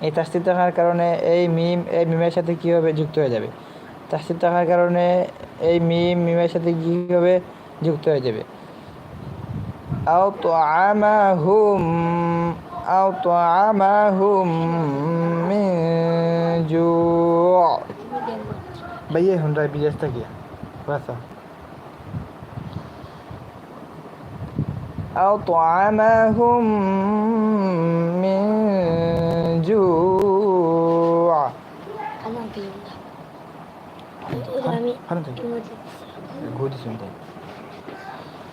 এই তাস্তির থাকার কারণে এই মিম এই মিমের সাথে কী হবে যুক্ত হয়ে যাবে তাস্তির থাকার কারণে এই মিম মিমের সাথে কী হবে যুক্ত হয়ে যাবে আও তো আমাহুম আও তো আমাহুম মিন জু' ভাইয়া হুন্ডাই বিদেশ থেকে বাসা أو طعامهم من جوع আমার বিয়ে না ওদের আমি হারান থেকে ইমোজি ঘুরে শুনতে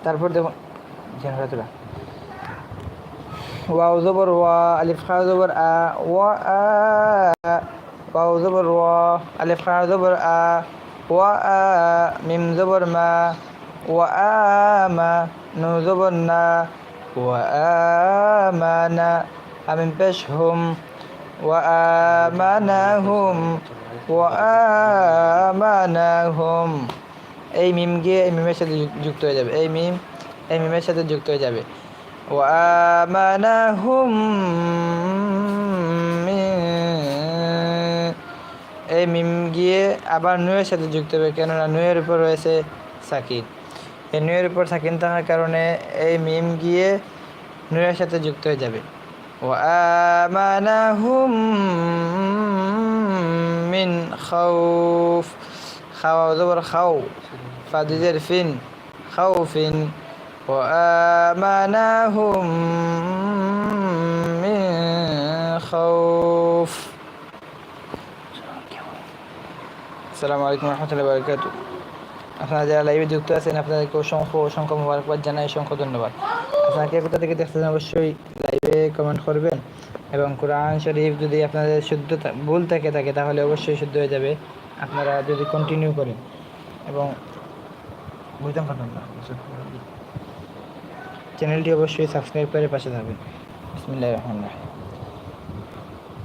তারপর দেখুন জেনারেটরা ওয়াও জবর ওয়া আলিফ খা জবর আ ওয়া আ ওয়াও জবর ওয়া আলিফ খা জবর আ ওয়া আ মিম জবর মা ওয়া আ মা নু জবর না ওয়া আ মা না আমিন পেশ হুম ওয়া আ মা না হুম ওয়া আ মা না হুম এই মিম গিয়ে এই মিমের সাথে যুক- যুক্ত হয়ে যাবে। এই মিম এই মিমের সাথে যুক্ত হয়ে যাবে। ওয়ামানাহুম মিন- এই মিম গিয়ে আবার নুয়ের সাথে যুক্ত হবে, কেননা নুয়ের উপর রয়েছে সাকিন। এই নুয়ের উপর সাকিন থাকার কারণে এই মিম গিয়ে নুয়ের সাথে যুক্ত হয়ে যাবে। ওয়ামানাহুম মিন খাউফ খাওয়া জবর খাও ফাদিজের ফিন খাউফিন وآمنهم من خوف আসসালামু আলাইকুম রহমতুল্লাহ বারকাত আপনারা যারা লাইভে যুক্ত আছেন আপনাদেরকে অসংখ্য অসংখ্য মোবারকবাদ জানাই অসংখ্য ধন্যবাদ আপনারা কে কোথা থেকে দেখতেছেন অবশ্যই লাইভে কমেন্ট করবেন। এবং কোরআন শরীফ যদি আপনাদের শুদ্ধ ভুল থেকে, থাকে, তাহলে অবশ্যই শুদ্ধ হয়ে যাবে। আপনারা যদি কন্টিনিউ করেন। এবং বুঝতাম পারতাম না চ্যানেলটি অবশ্যই সাবস্ক্রাইব করে পাশে থাকবেন। রহিম।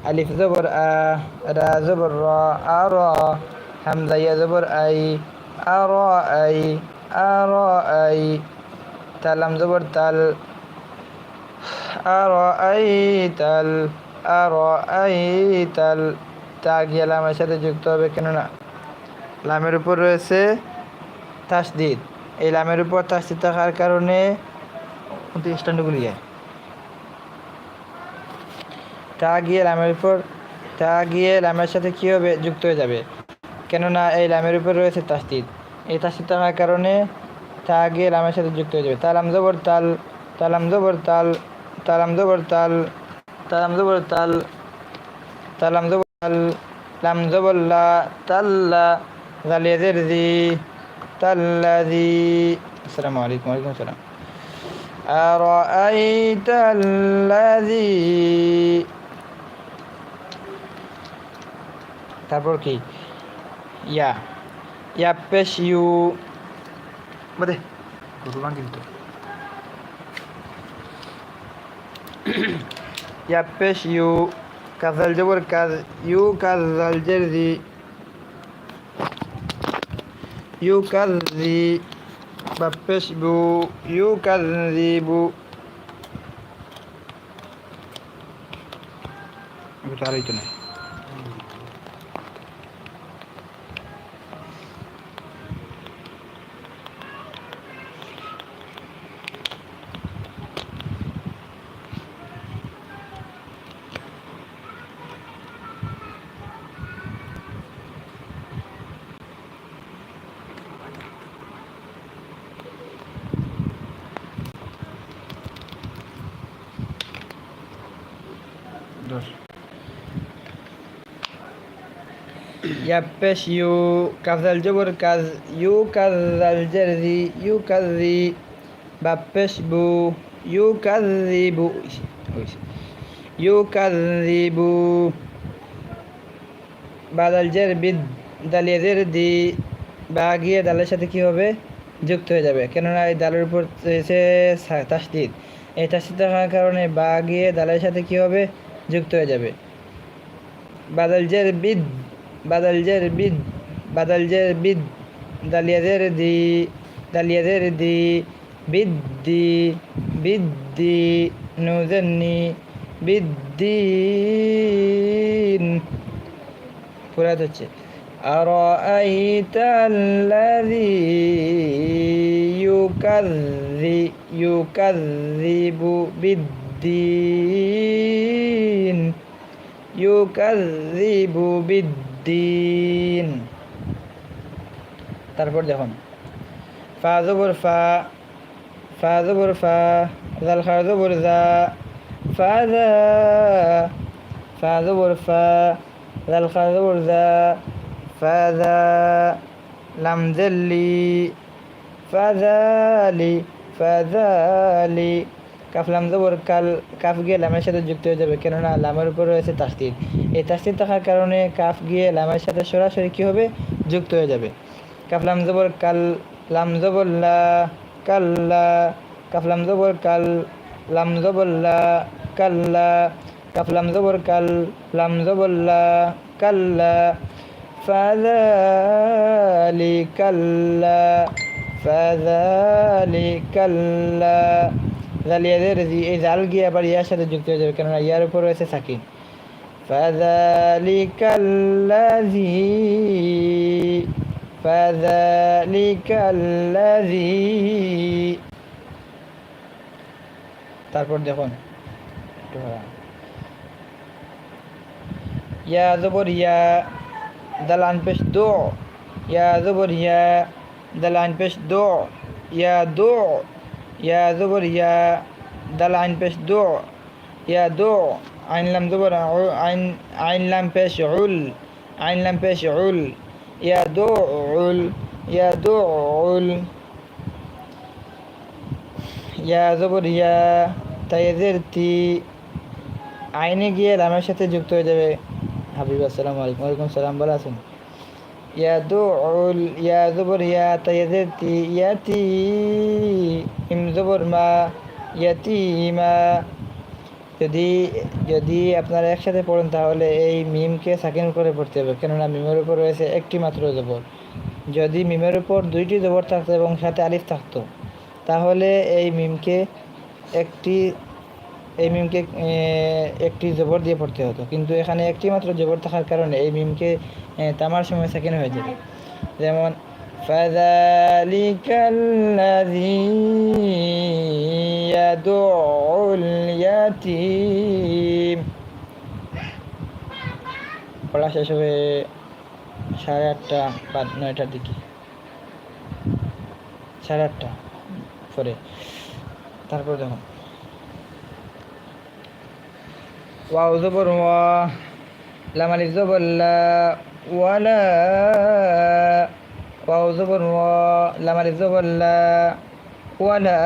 আলিফ জবর আ, রা জবর র, আ, র। হামজা জবর আই, আ, র, আই, আ, র, আই। তালাম জবর তাল আ র তাল তা গিয়ে লামের সাথে যুক্ত হবে কেননা লামের উপর রয়েছে তাসদিদ। এই লামের উপর তাসদিদ থাকার কারণে স্ট্যান্ডগুলি যায়। তা গিয়ে লামের উপর, তা গিয়ে লামের সাথে কী হবে? যুক্ত হয়ে যাবে। কেননা এই লামের উপর রয়েছে তাসদিদ। এই তাস্তিদ থাকার কারণে তা গিয়ে লামের সাথে যুক্ত হয়ে যাবে। তালাম জবর তাল তালাম জবর তাল। তালাম জবর তাল তালাম জবর তাল তালাম জবর তাল লাম জবর লা তাল্লা জালিয়াদের জি তাল্লাদি আসসালামু আলাইকুম ওয়ালাইকুম আসসালাম أرأيت الذي তারপর কি ইয়া ইয়া পেশ ইউ বাদে গুরুবান কিন্তু ইয়া পেশ ইউ কাজাল জবর কাজ ইউ কাজাল জেরজি ইউ কাজি বা পেশবু ইউ কাজিবু এটা আর এইটা নাই দশ ইয়াপেশ ইউ কাজাল জবর কাজ ইউ কাজাল জেরজি ইউ কাজি বাপেশ বু ইউ কাজিবু ইউ কাজিবু বাদাল জের বিদ দালিয়াদের দি বা গিয়ে দালের সাথে কি হবে যুক্ত হয়ে যাবে কেননা এই দালের উপর রয়েছে তাসদিদ এই তাসদিদ থাকার কারণে বা গিয়ে দালের সাথে কি হবে যুক্ত হয়ে যাবে বাদল জের বিদ বাদল জের বিদ বাদল জের বিদ দালিয়াদের দি দালিয়াদের দি বিদ্দি বিদ্দি নুজন্নি বিদ্দি পুরাত হচ্ছে أرأيت الذي يكذب يكذب بالدين يكذب بالدين তারপর দেখুন। ফা, জবর ফা ফা, জবর ফা জাল খা জবর জা, ফা জা, ফা, জবর ফা জাল ফা লাম জল্লি ফাজালি ফাজালি কাফ লাম জবর কাল কাফ গিয়ে লামের সাথে যুক্ত হয়ে যাবে কেননা লামের উপর রয়েছে তাস্তির এই তাস্তির থাকার কারণে কাফ গিয়ে লামের সাথে সরাসরি কী হবে যুক্ত হয়ে যাবে কাফ লাম জবর কাল লাম জবর লা কাল্লা কাফ লাম জবর কাল লাম জবর লা কাল্লা কাফ লাম জবর কাল লাম জবর লা কাল্লা فذلك لا فذلك لا জালিয়াদের এই জাল গিয়ে আবার ইয়ার সাথে যুক্ত হয়ে যাবে কেননা ইয়ার উপর রয়েছে সাকিন فذلك الذي فذلك الذي তারপর দেখুন একটু ভাড়া। ইয়া জবর ইয়া দালান পেশ দো ইয়া জবর ইয়া দালান পেশ দো ইয়া দো ইয়া জবর ইয়া দালান পেশ দো ইয়া দো আইন লাম জবর আইন আইন লাম পেশ উল আইন লাম পেশ উল ইয়া দো উল ইয়া দো উল ইয়া জবর ইয়া তাইজের তি আইনে গিয়ে লামের সাথে যুক্ত হয়ে যাবে। হাবিব, আসসালামু আলাইকুম। ওয়ালাইকুম সালাম। ভালো আছেন? জবর ইয়া তাইজের তি ইয়াতি ইম জবর মা ইয়াতিমা যদি যদি আপনারা একসাথে পড়েন তাহলে এই মিমকে সাকিন করে পড়তে হবে। কেননা মিমের উপর রয়েছে একটি মাত্র জবর। যদি মিমের উপর দুইটি জবর থাকতো এবং সাথে আলিফ থাকতো, তাহলে এই মিমকে একটি এই মিমকে এ, একটি জবর দিয়ে পড়তে হতো কিন্তু এখানে একটি মাত্র জবর থাকার কারণে এই মিমকে এ, তামার সময় সেকেন্ড হয়ে যাবে যেমন فذلك الذي يدعو اليتيم পড়া শেষ হবে সাড়ে আটটা বা নয়টার দিকে সাড়ে আটটা পরে তারপর দেখুন ওয়াও জবর ওয়া লাম আলিফ জবর লা ওয়ালা ওয়াও জবর ওয়া লাম আলিফ জবর লা ওয়ালা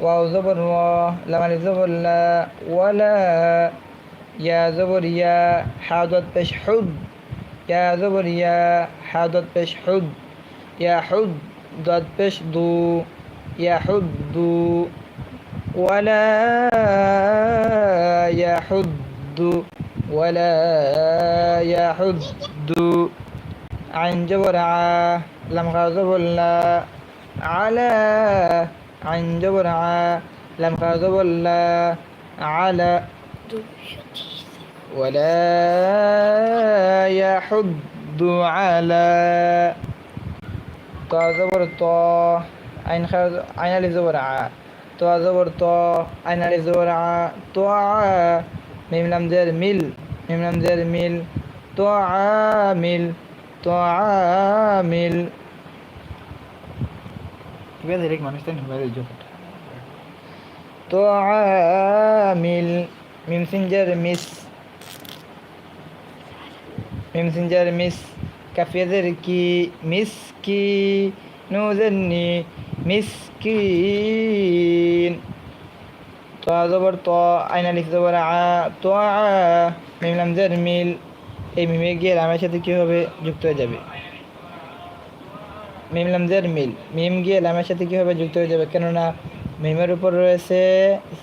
ওয়াও জবর ওয়া লাম আলিফ জবর লা ওয়ালা ইয়া জবর ইয়া হাদত পেশ হুদ ইয়া জবর ইয়া হাদত পেশ হুদ ইয়া হুদ ضد পেশ দু ইয়া হুদ্দু ولا يحد ولا يحد عن جورعا لم غضب الله على عن جورعا لم غضب الله على. ولا يحد على. كازبر طا عين خاز عين ألف তো জবর ত আইনারি জবর আ তো মিমলাম জের মিল মিমলাম জের মিল তো আমিল তো আমিল ঠিক আছে রেক মানুষ তাই হবে জোকটা তো আমিল মিমসিন জের মিস মিমসিন মিস কাফিয়াদের কি মিস কি নুজের নি মিসকিন। তো জবর ত আইনালিফ জবর আ, তো মিমলাম জের, মিল। এই মিমে গিয়ে লামের সাথে কী হবে? যুক্ত হয়ে যাবে। মিমলাম জের, মিল। মিম গিয়ে লামের সাথে কীভাবে যুক্ত হয়ে যাবে। কেননা মিমের উপর রয়েছে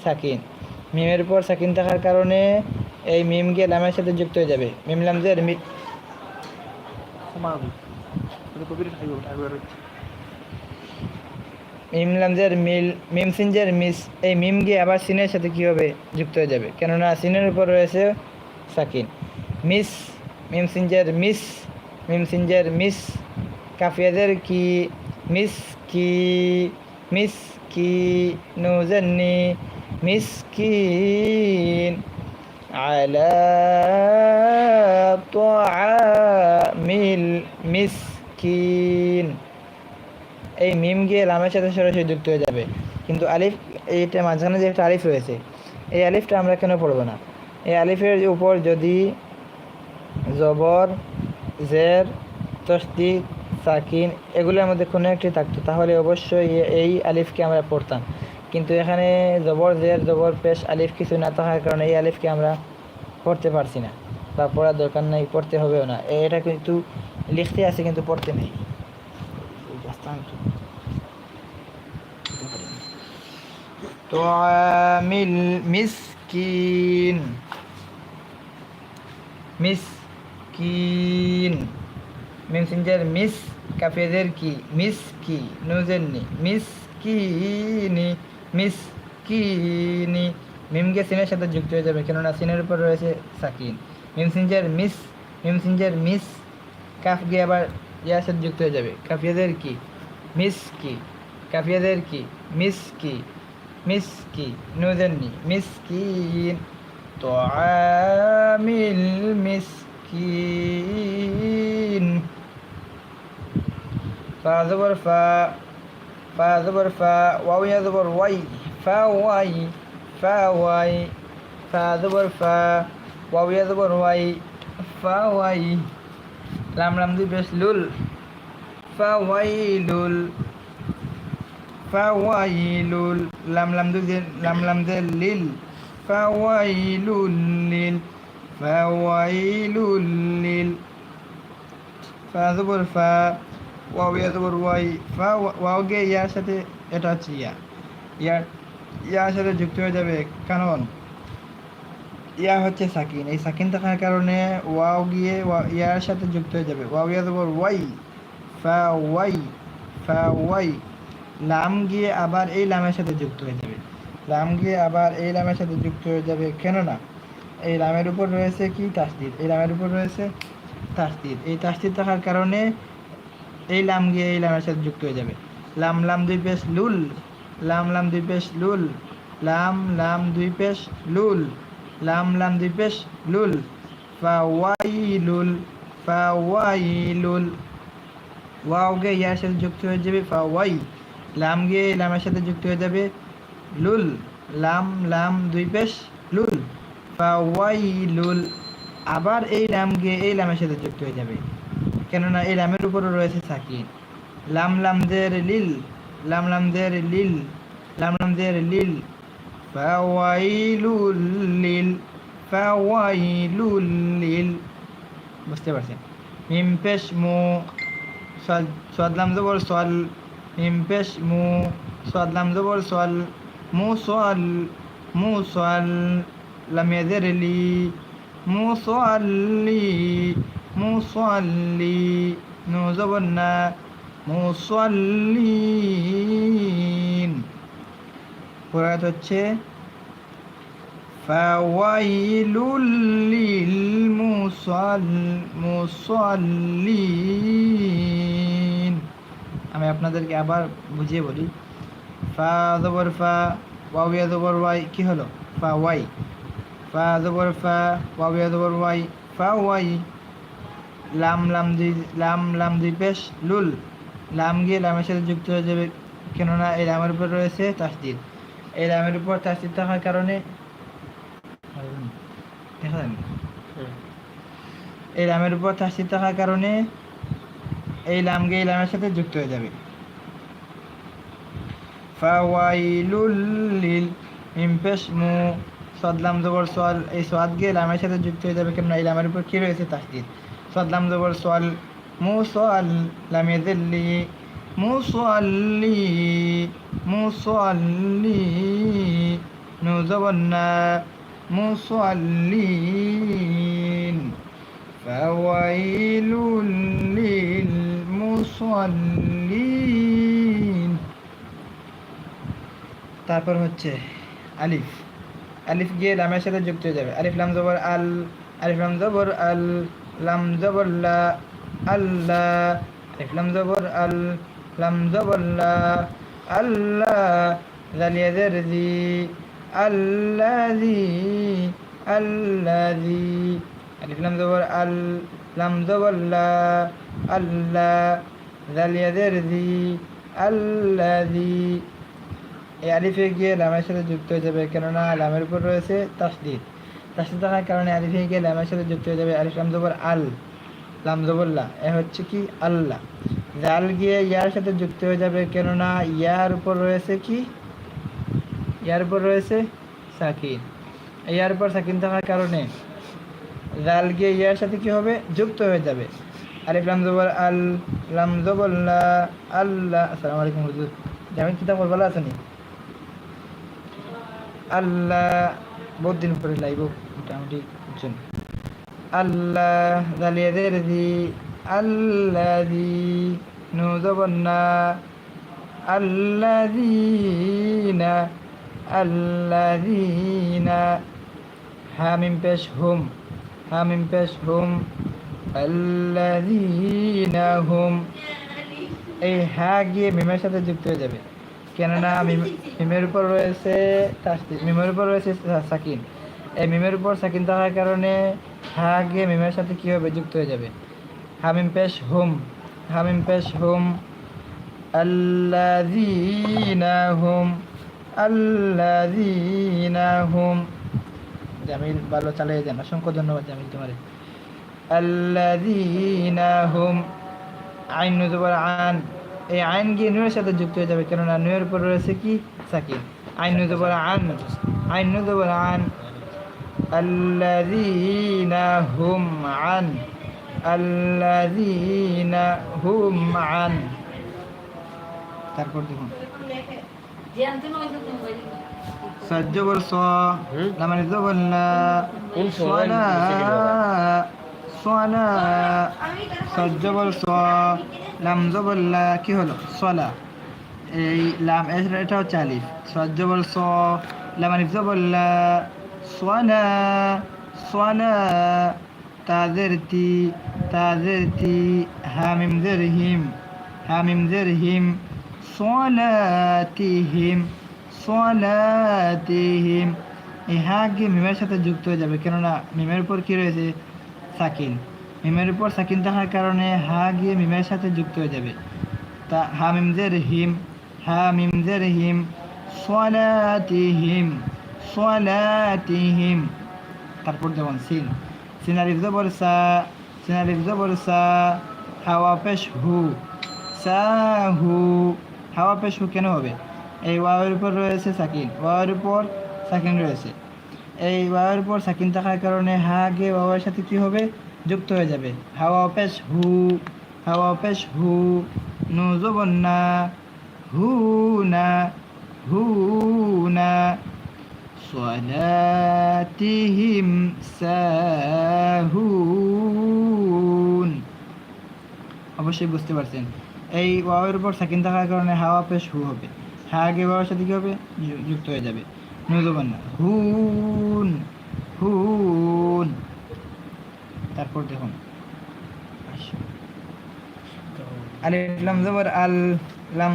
সাকিন। মিমের উপর সাকিন থাকার কারণে এই মিম গিয়ে লামের সাথে যুক্ত হয়ে যাবে। মিমলাম জের মিল সমাধি কবির খাইব ঠাকুর মিম লামজের মিল মিম সিনজের মিস এই মিম গিয়ে আবার সিনের সাথে কী হবে যুক্ত হয়ে যাবে কেননা সিনের উপর রয়েছে সাকিন মিস মিম সিনজের মিস মিম সিনজের মিস কাফিয়াদের কি মিস কি মিস কি নুজন্নি মিসকিন على طعام المسكين এই মিম গিয়ে লামের সাথে সরাসরি যুক্ত হয়ে যাবে। কিন্তু আলিফ, এইটা মাঝখানে যে একটা আলিফ রয়েছে, এই আলিফটা আমরা কেন পড়ব না? এই আলিফের উপর যদি জবর, জের তস্তি সাকিন এগুলোর মধ্যে কোনো একটি থাকতো, তাহলে অবশ্যই এই আলিফকে আমরা পড়তাম। কিন্তু এখানে জবর, জের, জবর, পেশ, আলিফ কিছু না থাকার কারণে এই আলিফকে আমরা পড়তে পারছি না। বা পড়ার দরকার নাই, পড়তে হবেও না। এটা কিন্তু লিখতে আছে, কিন্তু পড়তে নেই। তোয়ামিল মিসকিন। মিসকিন। মিম সিনজার মিস কাফেজের কি? মিস কি নুজের নি মিস কিনি মিস কিনি মিমকে সিনের সাথে যুক্ত হয়ে যাবে, কেননা সিনের উপর রয়েছে সাকিন। মিম সিনজার মিস মিম সিনজার মিস কাফ গিয়ে আবার ইয়ার সাথে যুক্ত হয়ে যাবে। কাফিয়াদের কি? মিসকি কাফিয়াদের কি? মিসকি মিসকি নুদেননি মিসকিন তো আমিল মিসকিন ফাজবর ফা ফাজবর ফা ওয়াও ইয়াজবর ওয়াই, ফা ওয়াই ফা ওয়াই ফাজবর ফা, ওয়াও ইয়াজবর ওয়াই, ফা ওয়াই। লাম লাম দুই বেশ লুল। ফাওয়াইলুল ফাওয়াইলুল, লাম লাম দে লাম লাম দে লিল, ফাওয়াইলুল লিল ফাওয়াইলুল, লিল, ফা, জবর, ফা, ওয়াও, ইয়া, জবর, ওয়াই, ফা, ওয়াও, গে, ইয়ার সাথে এটা হচ্ছে ইয়া। ইয়ার ইয়ার সাথে যুক্ত হয়ে যাবে কারণ ইয়া হচ্ছে সাকিন। এই সাকিন থাকার কারণে ওয়াও গিয়ে ইয়ার সাথে যুক্ত হয়ে যাবে। ওয়াও, ইয়া, জবর, ওয়াই। ফা ওয়াই ফা ওয়াই লাম গিয়ে আবার এই লামের সাথে যুক্ত হয়ে যাবে। লাম গিয়ে আবার এই লামের সাথে যুক্ত হয়ে যাবে কেননা, এই লামের উপর রয়েছে কি? তাসদিদ। এই লামের উপর রয়েছে তাসদিদ। এই তাসদিদ থাকার কারণে এই লাম গিয়ে এই লামের সাথে যুক্ত হয়ে যাবে। লাম লাম দুই পেশ লুল। লাম লাম দুই পেশ লুল। লাম লাম দুই পেশ লুল। লাম লাম দুই পেশ লুল। ফাওয়াইলুল ফাওয়াইলুল ওয়াও গে, ইয়ার সাথে যুক্ত হয়ে যাবে ফাওয়াই লাম গিয়ে লামের সাথে যুক্ত হয়ে যাবে, লুল। লাম লাম, দুই পেশ, লুল। ফা ওয়াই, লুল। আবার এই লাম গিয়ে এই লামের সাথে যুক্ত হয়ে যাবে। কেননা এই লামের উপরও রয়েছে সাকিন। লাম লাম, দের, লিল। লাম লাম, দের, লিল। লাম লাম, দের, লিল। ফাওয়াইলুল লিল ফাওয়াইলুল লিল। বুঝতে পারছেন? মিম, পেশ, মু। সাদলাম জবর সল মিম পেশ মু সাদলাম জবর সল মু সল মু সল লাম ইয়াদের লি মুসল্লি মুসল্লি নু জবর না মুসল্লিন পুরাত হচ্ছে ফাওয়াইলুল লিল মুসাল মুসাল্লিন। আমি আপনাদেরকে আবার বুঝিয়ে বলি। ফা, জবর, ফা, ওয়াও, ইয়া, জবর, ওয়াই, কি হলো? ফা, ওয়াই। ফা, জবর, ফা, ওয়াও, ইয়া, জবর, ওয়াই, ফা, ওয়াই। লাম লাম, দুই, লাম লাম, দুই পেশ, লুল। লাম গিয়ে লামের সাথে যুক্ত হয়ে যাবে। কেননা এই লামের উপর রয়েছে তাসদিদ। এই লামের উপর তাসদিদ থাকার কারণে দেখা যায়নি। এই লামের উপর তাসদিদ থাকার কারণে এই লাম গিয়ে এই লামের সাথে যুক্ত হয়ে যাবে। ফাওয়াইলুল লিল মিম পেশ মু সদলাম জবর সোয়াল এই সোয়াদ গিয়ে লামের সাথে যুক্ত হয়ে যাবে কেননা এই লামের উপর কি রয়েছে তাসদিদ সদলাম জবর সোয়াল মু সোয়াল লামে দিল্লি। মুসল্লি মুসল্লি নু জবর না মুসল্লিন فويل للمصلين. তারপর হচ্ছে আলিফ। আলিফ গিয়ে লামের সাথে যুক্ত হয়ে যাবে। আলিফ লাম জবর আল, আলিফ লাম জবর আল, লাম জবর লা আল্লাহ আলিফ লাম জবর আল, লাম জবর লা আল্লাহ জালিয়া জারজি আল্লাযী আল্লাযী আলিফ লাম জবর, আল লাম জবল্লা আল্লাহ জালিয়াদের জি এই আলিফে গিয়ে লামের সাথে যুক্ত হয়ে যাবে, কেননা লামের উপর রয়েছে তাসদিদ। তাসদিদ থাকার কারণে আলিফে গিয়ে লামের সাথে যুক্ত হয়ে যাবে আলিফ লাম জবর, আল লাম জবল্লা এ হচ্ছে কি? আল্লাহ জাল গিয়ে ইয়ার সাথে যুক্ত হয়ে যাবে, কেননা ইয়ার উপর রয়েছে কি? ইয়ার উপর রয়েছে সাকিন। ইয়ার উপর সাকিন থাকার কারণে গাল গিয়ে ইয়ার সাথে কি হবে? যুক্ত হয়ে যাবে। আলিফ লাম আল লাম আল্লাহ আসসালামু আলাইকুম হুজুর। জামিন কিতাব বলা আছে নি আল্লাহ বহুত দিন পরে লাইব, মোটামুটি বুঝছেন। আল্লাহ জালিয়াদের দি আল্লাহ দি নু জবন্না আল্লাদিনা আল্লাদিনা হামিম পেশ হোম। أم امتشهم الذين هم এই হ্যাঁ গিয়ে মিমের সাথে যুক্ত হয়ে যাবে। কেননা মিমের উপর রয়েছে মিমের উপর রয়েছে সাকিন। এই মিমের উপর সাকিন থাকার কারণে হ্যাঁ গিয়ে মিমের সাথে কী হবে যুক্ত হয়ে যাবে? হামিম পেশ হুম হামিম পেশ হুম আল্লাহ হুম আল্লাহ হুম। জামিল, ভালো চালিয়ে যান অসংখ্য ধন্যবাদ জামিল তোমার। আল্লাযীনা আইন জবর আন। এই আইন গিয়ে নুয়ের সাথে যুক্ত হয়ে যাবে, কেননা নুয়ের পর রয়েছে কি? সাকিন আইন জবর আন। আইন জবর আন। আল্লাযীনা হুম আন। আল্লাযীনা হুম আন। তারপর দেখুন। سجبر صا لما نذبنا صنا صنا سجبر صا কি হলো? সলা এই লাম এটা হচ্ছে আলিফ সজ্জবল স লাম আলিফ তাদের তি তাদের তি হামিম জের হিম হামিম জের হিম সোয়ালাতি হিম সলাতিহিম এই হা গিয়ে মিমের সাথে যুক্ত হয়ে যাবে। কেননা মিমের উপর কি রয়েছে? সাকিন। মিমের উপর সাকিন থাকার কারণে হা গিয়ে মিমের সাথে যুক্ত হয়ে যাবে। তা হা মিমজের হিম হা মিমজের হিম সলাতিহিম সলাতিহিম। তারপর যেমন সিন। সিনারিফ জবর সা সিনারিফ জবর সা, হাওয়া পেশ হু, সা হু। হাওয়া পেশ হু কেন হবে? এই ওয়াওয়ের উপর রয়েছে সাকিন, ওয়াওয়ের উপর সাকিন রয়েছে। এই ওয়াওয়ের উপর সাকিন থাকার কারণে হা, গে, ওয়াওয়ের সাথে কী হবে? যুক্ত হয়ে যাবে। হাওয়া পেশ হু, হাওয়া পেশ হু, নু জবন না, হু না হু না। صلاتهم ساهون অবশ্যই বুঝতে পারছেন। এই ওয়াওয়ের উপর সাকিন থাকার কারণে হাওয়া পেশ হু হবে। হ্যাঁ আগে বাবার সাথে কী হবে যুক্ত হয়ে যাবে? নদবান না হুন হুন। তারপর দেখুন। আলিফ লাম আল, লাম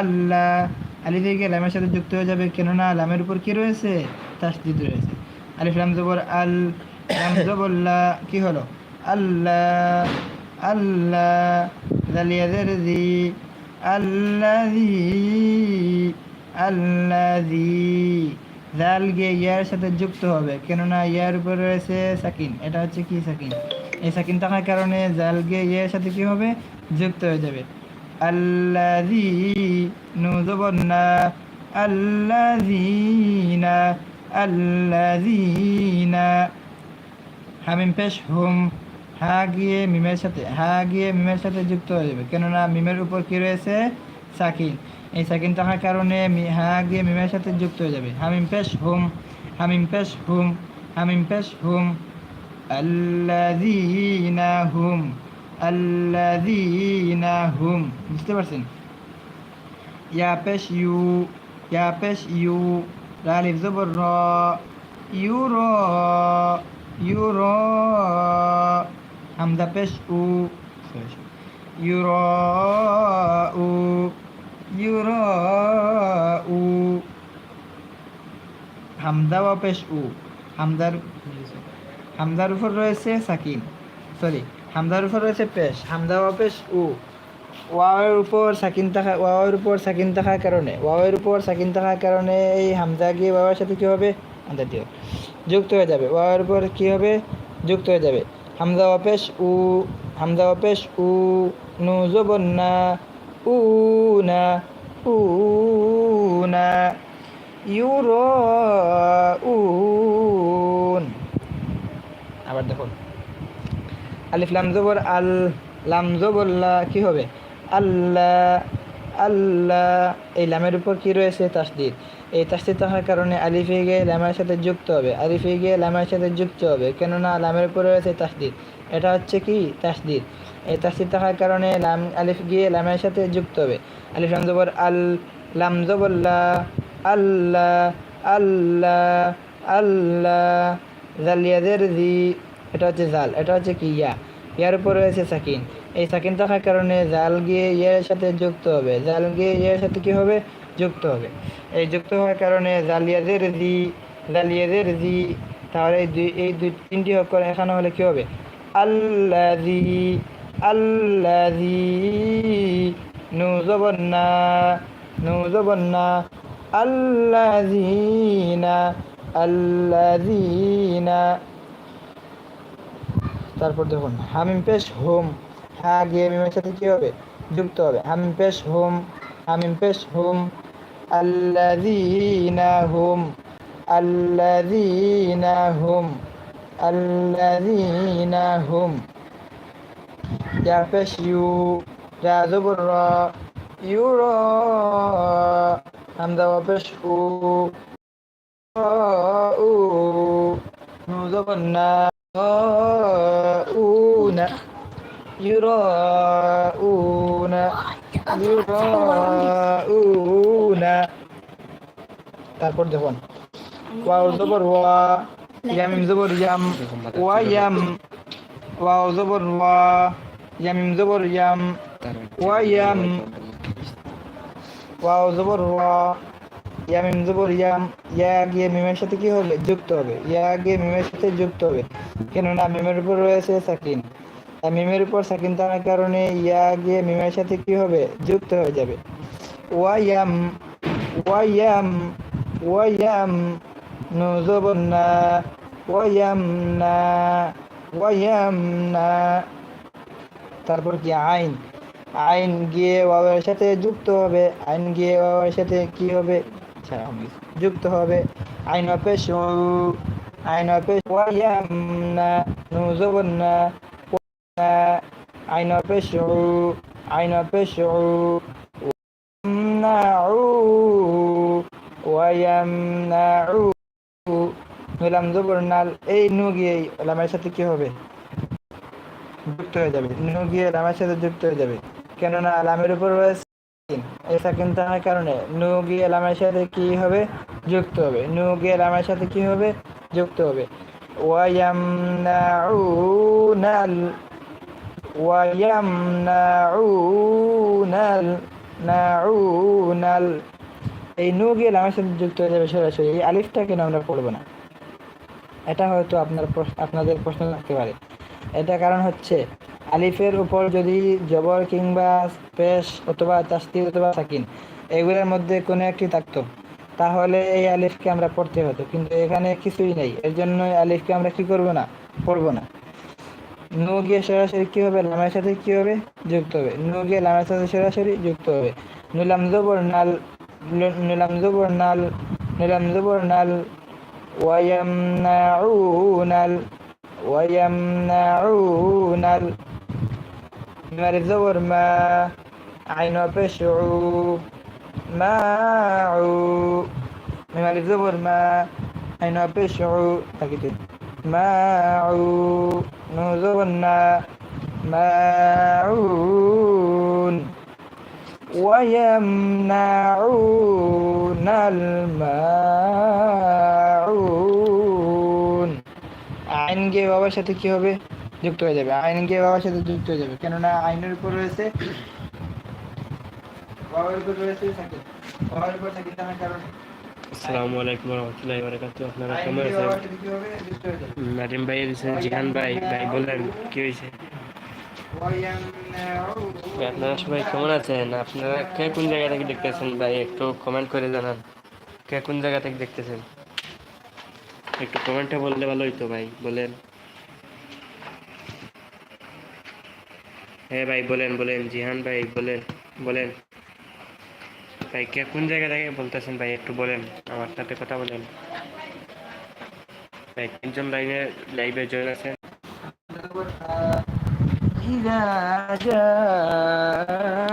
আল্লাহ আলিফে গিয়ে লামের সাথে যুক্ত হয়ে যাবে কেননা লামের উপর কি রয়েছে? তাসদিদ রয়েছে। আলিফ লাম জবর আল, লাম জবর কি হলো? আল্লাহ আল্লাহ জালিয়াদের الذي الذي জালকে ইয়ার সাথে যুক্ত হবে, কেননা ইয়ার উপরে রয়েছে সাকিন। এটা হচ্ছে কি সাকিন? এই সাকিন থাকার কারণে জালকে ইয়ার সাথে কি হবে? যুক্ত হয়ে যাবে। আল্লাদি নুজবন্না আল্লাদিনা আল্লাদিনা হামিম পেশ হোম। হ্যাঁ গিয়ে মিমের সাথে হ্যাঁ গিয়ে মিমের সাথে যুক্ত হয়ে যাবে। কেননা মিমের উপর কী রয়েছে? সাকিন এই সাকিন থাকার কারণে হ্যাঁ গিয়ে মিমের সাথে যুক্ত হয়ে যাবে। হামিম পেশ হুম, হামিম পেশ হুম, হামিম পেশ হুম। আল্লাযীনা হুম আল্লাযীনা হুম। বুঝতে পারছেন? ইয়া পেশ ইউ, ইয়া পেশ ইউ রালিফ জবর র ইউরো ইউরো হামজা পেশ উ ইউরাউ ইউরাউ হামজা ওয়া পেশ উ হামজার হামজার উপর রয়েছে সাকিন সরি হামজার উপর রয়েছে পেশ হামজা ওয়া পেশ উ ওয়াওয়ের উপর সাকিন থাকা ওয়াওয়ের উপর সাকিন থাকার কারণে ওয়াওয়ের উপর সাকিন থাকার কারণে এই হামজা গিয়ে ওয়াওয়ের সাথে কী হবে? হামজা দিও যুক্ত হয়ে যাবে। ওয়াওয়ের উপর কী হবে? যুক্ত হয়ে যাবে। হামজা ওয়া পেশ উ, হামজা ওয়া পেশ উ, নু জবর না, উ না উ না ইউরুন আবার দেখুন। আলিফ লাম জবর, আল লাম জবর লা কি হবে? আল্লাহ আল্লাহ এই লামের উপর কি রয়েছে? তাসদিদ। এই তাসদিদ থাকার কারণে আলিফে গিয়ে লামের সাথে যুক্ত হবে। আলিফে গিয়ে লামের সাথে যুক্ত হবে। কেননা লামের উপর রয়েছে তাসদিদ এটা হচ্ছে কি? তাসদিদ এই তাসদিদ থাকার কারণে লাম, আলিফ গিয়ে লামের সাথে যুক্ত হবে। আলিফ আল, লাম জবর লা আল্লাহ আল্লাহ আল্লাহ জালিয়াদের জি। এটা হচ্ছে জাল। এটা হচ্ছে কি? ইয়া। ইয়ার উপর রয়েছে সাকিন। এই সাকিন থাকার কারণে জাল গিয়ে ইয়ের সাথে যুক্ত হবে। জাল গিয়ে ইয়ের সাথে কি হবে? যুক্ত হবে। এই যুক্ত হওয়ার কারণে জালিয়াদের জি জালিয়াদের জি, তাহলে এই দুই এই দুই, তিনটি অক্ষর এখানে হলে কি হবে? আল্লাজি আল্লাজি নু জবন্না নু জবন্না আল্লাজিনা আল্লাজিনা তারপর দেখুন, হামিম পেশ হোম হা গিয়ে মিমের সাথে কি হবে? যুক্ত হবে। হামিম পেশ হোম, হামিম পেশ হোম আল্লাযীনা হুম আল্লাযীনা হুম আল্লাযীনা হুম ইয়া পেশ ইউ রা জবর রা ইউরা হামজা ওয়া পেশ উ উ নু তারপর দেখুন ওয়া জবর, ইয়াম, ওয়া ইয়াম ওয়া জবর, ইয়াম, ওয়া ইয়াম ওয়া ইয়াম, ইয়া, গিয়ে মিমের সাথে কি হবে যুক্ত হবে। ইয়া, গিয়ে মিমের সাথে যুক্ত হবে। কেননা মিমের উপর রয়েছে সাকিন। মিমের উপর সাকিন থাকার কারণে ইয়া, গিয়ে মিমের সাথে কি হবে? যুক্ত হয়ে যাবে। ওয়াইয়াম ওয়াইয়াম না ওয়াইয়াম না তারপর কি আইন? আইন গিয়ে ওয়াওয়ের সাথে যুক্ত হবে। আইন গিয়ে ওয়াওয়ের সাথে কি হবে। যুক্ত হবে। আইন পেশ আইন পেশ ওয়াইয়ামনা নুজবনা আইন পেশ আইন পেশ ওয়ামনাউ ওয়ায়ামনাউ নিলাম জবর নাল এই নু গিয়ে লামের সাথে কি হবে? যুক্ত হয়ে যাবে। নু গিয়ে লামের সাথে যুক্ত হয়ে যাবে। কেননা লামের উপর রয়েছে। এই সাকিন থাকার কারণে। নু গিয়ে লামের সাথে কি হবে? যুক্ত হবে। নু গিয়ে লামের সাথে কি হবে? যুক্ত হবে। ওয়ায়ামনাউনাল ওয়ায়ামনাউনাল, নাউনাল। এই নু গিয়ে লামের সাথে যুক্ত হয়ে যাবে সরাসরি। এই আলিফটা কেন আমরা পড়ব না? এটা হয়তো আপনার আপনাদের প্রশ্ন থাকতে পারে। এটা কারণ হচ্ছে, আলিফের উপর যদি জবর কিংবা পেশ অথবা তাস্তির অথবা সাকিন, এগুলোর মধ্যে কোনো একটি থাকতো, তাহলে এই আলিফকে আমরা পড়তে হতো। কিন্তু এখানে কিছুই নেই। এর জন্য আলিফকে আমরা কি করব না? পড়ব না। নু গিয়ে সরাসরি কী হবে? লামের সাথে কি হবে? যুক্ত হবে। নু গিয়ে লামের সাথে সরাসরি যুক্ত হবে। নুলাম জবর নাল نلمذبرنا نلمذبرنا ويمنعون ويمنعون المرذور ما عين بشعو معو مرذور ما عين بشعو أكيد. معو ما معون ويمنعون الماعون আইন গিয়ে বাবার সাথে কি হবে যুক্ত হয়ে যাবে আইন গিয়ে বাবার সাথে যুক্ত হয়ে যাবে কেননা আইনের উপর রয়েছে বাবার উপর রয়েছে সাকিব বাবার উপর সাকিব থাকার কারণে আসসালামু আলাইকুম রহমতুল্লাহি বারাকাতুহু আপনারা আইন কেমন গিয়ে আছেন বাবার সাথে কি হবে যুক্ত হয়ে যাবে নাদিম ভাই এসেছেন জিহান ভাই ভাই বলেন কি হয়েছে ভাই, আপনারা সবাই কেমন আছেন? আপনারা কে কোন জায়গা থেকে দেখতেছেন? ভাই, একটু কমেন্ট করে জানান। কে কোন জায়গা থেকে দেখতেছেন? একটু কমেন্টে বললে ভালো হইতো ভাই, বলেন। হ্যাঁ ভাই, বলেন বলেন। জিহান ভাই, বলেন বলেন। ভাই, কে কোন জায়গা থেকে বলতেছেন ভাই, একটু বলেন। আমার সাথে কথা বলেন। ভাই, তিনজন লাইনে লাইভে জয়েন আছেন। إذا جاء